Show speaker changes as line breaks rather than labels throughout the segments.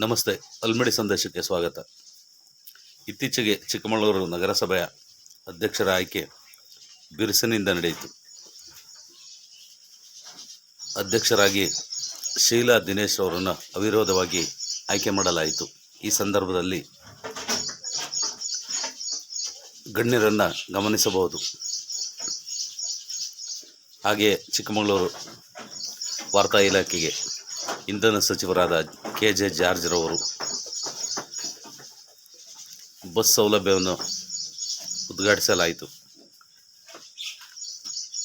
ನಮಸ್ತೆ, ಅಲ್ಮಡಿ ಸಂದೇಶಕ್ಕೆ ಸ್ವಾಗತ. ಇತ್ತೀಚೆಗೆ ಚಿಕ್ಕಮಗಳೂರು ನಗರಸಭೆಯ ಅಧ್ಯಕ್ಷರ ಆಯ್ಕೆ ಬಿರುಸಿನಿಂದ ನಡೆಯಿತು. ಅಧ್ಯಕ್ಷರಾಗಿ ಶೀಲಾ ದಿನೇಶ್ ಅವರನ್ನು ಅವಿರೋಧವಾಗಿ ಆಯ್ಕೆ ಮಾಡಲಾಯಿತು. ಈ ಸಂದರ್ಭದಲ್ಲಿ ಗಣ್ಯರನ್ನು ಗಮನಿಸಬಹುದು. ಹಾಗೆಯೇ ಚಿಕ್ಕಮಗಳೂರು ವಾರ್ತಾ ಇಲಾಖೆಗೆ ಇಂಧನ ಸಚಿವರಾದ ಕೆ ಜೆ ಜಾರ್ಜ್ರವರು ಬಸ್ ಸೌಲಭ್ಯವನ್ನು ಉದ್ಘಾಟಿಸಲಾಯಿತು.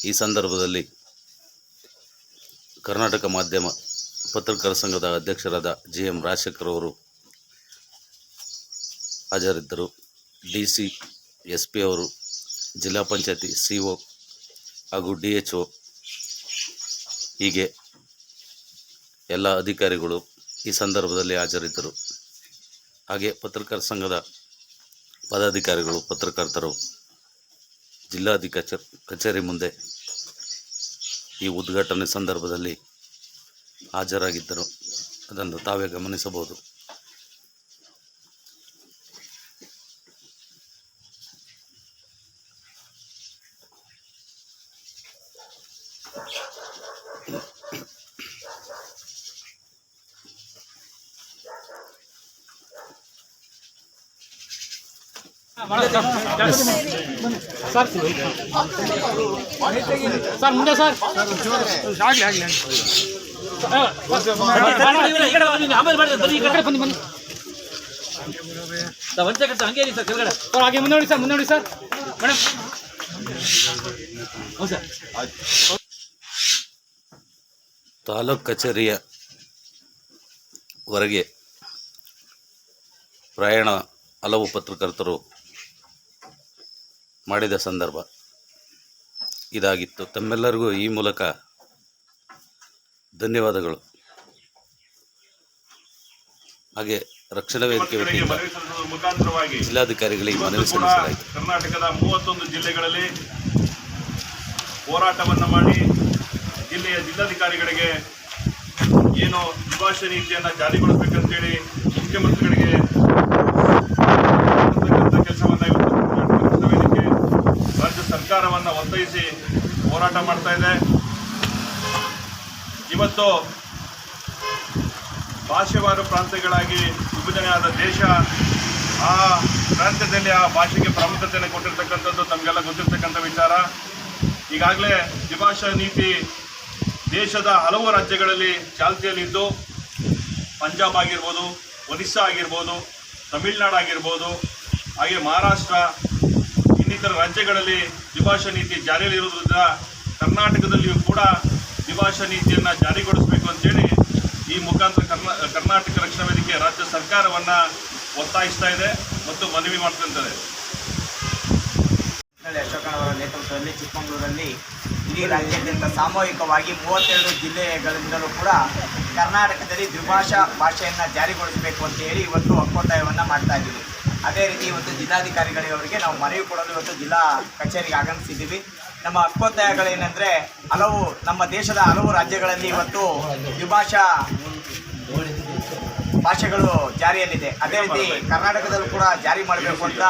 ಈ ಸಂದರ್ಭದಲ್ಲಿ ಕರ್ನಾಟಕ ಮಾಧ್ಯಮ ಪತ್ರಕರ್ತರ ಸಂಘದ ಅಧ್ಯಕ್ಷರಾದ ಜಿ ಎಂ ರಾಜಶೇಖರ್ ಅವರು ಹಾಜರಿದ್ದರು. ಡಿ ಸಿ, ಎಸ್ ಪಿ ಅವರು, ಜಿಲ್ಲಾ ಪಂಚಾಯತಿ ಸಿ ಹಾಗೂ ಡಿ ಎಚ್ ಒ ಹೀಗೆ ಎಲ್ಲ ಅಧಿಕಾರಿಗಳು ಈ ಸಂದರ್ಭದಲ್ಲಿ ಹಾಜರಿದ್ದರು. ಹಾಗೆ ಪತ್ರಕರ್ತರ ಸಂಘದ ಪದಾಧಿಕಾರಿಗಳು, ಪತ್ರಕರ್ತರು, ಜಿಲ್ಲಾಧಿಕಾರಿ, ಕಚೇರಿ ಮುಂದೆ ಈ ಉದ್ಘಾಟನೆ ಸಂದರ್ಭದಲ್ಲಿ ಹಾಜರಾಗಿದ್ದರು. ಅದನ್ನು ತಾವೇ ಗಮನಿಸಬಹುದು.
ಸರ್ ಸರ್ ಮುಂದೆ ಸರ್ ಆಗಲಿ ಬನ್ನಿ ಸರ್ ಕೆಳಗಡೆ ಮುಂದೆ ಸರ್ ಮುಂದೆ ಸರ್
ತಾಲೂಕ್ ಕಚೇರಿಯ ಹೊರಗೆ ಪ್ರಯಾಣ ಹಲವು ಪತ್ರಕರ್ತರು ಮಾಡಿದ ಸಂದರ್ಭ ಇದಾಗಿತ್ತು. ತಮ್ಮೆಲ್ಲರಿಗೂ ಈ ಮೂಲಕ ಧನ್ಯವಾದಗಳು. ಹಾಗೆ ರಕ್ಷಣಾ ವೇದಿಕೆ ವತಿಯಿಂದ
ಮುಖಾಂತರವಾಗಿ
ಜಿಲ್ಲಾಧಿಕಾರಿಗಳಿಗೆ ಮನವಿ ಸಲ್ಲಿಸಲಾಯಿತು.
ಕರ್ನಾಟಕದ ಮೂವತ್ತೊಂದು ಜಿಲ್ಲೆಗಳಲ್ಲಿ ಹೋರಾಟವನ್ನು ಮಾಡಿ ಜಿಲ್ಲೆಯ ಜಿಲ್ಲಾಧಿಕಾರಿಗಳಿಗೆ ಏನು ದ್ವಿಭಾಷಾ ನೀತಿಯನ್ನು ಜಾರಿಗೊಳಿಸಬೇಕಂತೇಳಿ ಮುಖ್ಯಮಂತ್ರಿಗಳಿಗೆ ಕೆಲಸವನ್ನು ಇವತ್ತು ಕರ್ನಾಟಕ ರಕ್ಷಣಾ ವೇದಿಕೆ ರಾಜ್ಯ ಸರ್ಕಾರವನ್ನು ಒತ್ತಾಯಿಸಿ ಹೋರಾಟ ಮಾಡ್ತಾ ಇದೆ. ಇವತ್ತು ಭಾಷೆವಾರು ಪ್ರಾಂತ್ಯಗಳಾಗಿ ವಿಭಜನೆಯಾದ ದೇಶ ಆ ಪ್ರಾಂತ್ಯದಲ್ಲಿ ಆ ಭಾಷೆಗೆ ಪ್ರಾಮುಖ್ಯತೆಯನ್ನು ಕೊಟ್ಟಿರ್ತಕ್ಕಂಥದ್ದು ತಮಗೆಲ್ಲ ಗೊತ್ತಿರ್ತಕ್ಕಂಥ ವಿಚಾರ. ಈಗಾಗಲೇ ದ್ವಿಭಾಷಾ ನೀತಿ ದೇಶದ ಹಲವು ರಾಜ್ಯಗಳಲ್ಲಿ ಚಾಲ್ತಿಯಲ್ಲಿದ್ದು, ಪಂಜಾಬ್ ಆಗಿರ್ಬೋದು, ಒರಿಸ್ಸಾ ಆಗಿರ್ಬೋದು, ತಮಿಳುನಾಡು ಆಗಿರ್ಬೋದು, ಹಾಗೆ ಮಹಾರಾಷ್ಟ್ರ, ಇನ್ನಿತರ ರಾಜ್ಯಗಳಲ್ಲಿ ದ್ವಿಭಾಷಾ ನೀತಿ ಜಾರಿಯಲ್ಲಿರುವುದರಿಂದ ಕರ್ನಾಟಕದಲ್ಲಿಯೂ ಕೂಡ ದ್ವಿಭಾಷಾ ನೀತಿಯನ್ನು ಜಾರಿಗೊಳಿಸಬೇಕು ಅಂತೇಳಿ ಈ ಮುಖಾಂತರ ಕರ್ನಾ, ಕರ್ನಾಟಕ ರಕ್ಷಣಾ ವೇದಿಕೆ ರಾಜ್ಯ ಸರ್ಕಾರವನ್ನು ಒತ್ತಾಯಿಸ್ತಾ ಇದೆ ಮತ್ತು ಮನವಿ ಮಾಡ್ತಿದ್ದಾರೆ
ಅಶೋಕನವರ ನೇತೃತ್ವದಲ್ಲಿ ಚಿಕ್ಕಮಗಳೂರಲ್ಲಿ ಇಡೀ ರಾಜ್ಯಾದ್ಯಂತ ಸಾಮೂಹಿಕವಾಗಿ ಮೂವತ್ತೆರಡು ಜಿಲ್ಲೆಗಳಿಂದಲೂ ಕೂಡ ಕರ್ನಾಟಕದಲ್ಲಿ ದ್ವಿಭಾಷಾ ಭಾಷೆಯನ್ನು ಜಾರಿಗೊಳಿಸಬೇಕು ಅಂತ ಹೇಳಿ ಇವತ್ತು ಒಕ್ಕೊತ್ತಾಯವನ್ನು ಮಾಡ್ತಾ ಇದ್ದೀವಿ. ಅದೇ ರೀತಿ ಇವತ್ತು ಜಿಲ್ಲಾಧಿಕಾರಿಗಳಿಗೆ ನಾವು ಮನವಿ ಕೊಡಲು ಇವತ್ತು ಜಿಲ್ಲಾ ಕಚೇರಿಗೆ ಆಗಮಿಸಿದ್ದೀವಿ. ನಮ್ಮ ಹಕ್ಕೊತ್ತಾಯಗಳೇನೆಂದರೆ ಹಲವು ನಮ್ಮ ದೇಶದ ಹಲವು ರಾಜ್ಯಗಳಲ್ಲಿ ಇವತ್ತು ದ್ವಿಭಾಷಾ ಭಾಷೆಗಳು ಜಾರಿಯಲ್ಲಿದೆ. ಅದೇ ರೀತಿ ಕರ್ನಾಟಕದಲ್ಲೂ ಕೂಡ ಜಾರಿ ಮಾಡಬೇಕು ಅಂತ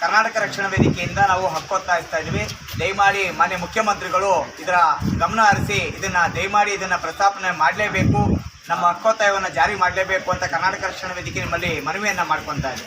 ಕರ್ನಾಟಕ ರಕ್ಷಣಾ ವೇದಿಕೆಯಿಂದ ನಾವು ಹಕ್ಕೊತ್ತಾಯಿಸ್ತಾ ಇದ್ವಿ. ದಯಮಾಡಿ ಮಾನ್ಯ ಮುಖ್ಯಮಂತ್ರಿಗಳು ಇದರ ಗಮನ ಹರಿಸಿ ಇದನ್ನು ದಯಮಾಡಿ ಇದನ್ನು ಪ್ರಸ್ತಾಪನೆ ಮಾಡಲೇಬೇಕು. ನಮ್ಮ ಹಕ್ಕೊತ್ತಾಯವನ್ನು ಜಾರಿ ಮಾಡಲೇಬೇಕು ಅಂತ ಕರ್ನಾಟಕ ರಕ್ಷಣಾ ವೇದಿಕೆ ನಿಮ್ಮಲ್ಲಿ ಮನವಿಯನ್ನು ಮಾಡ್ಕೊತಾ ಇದೆ.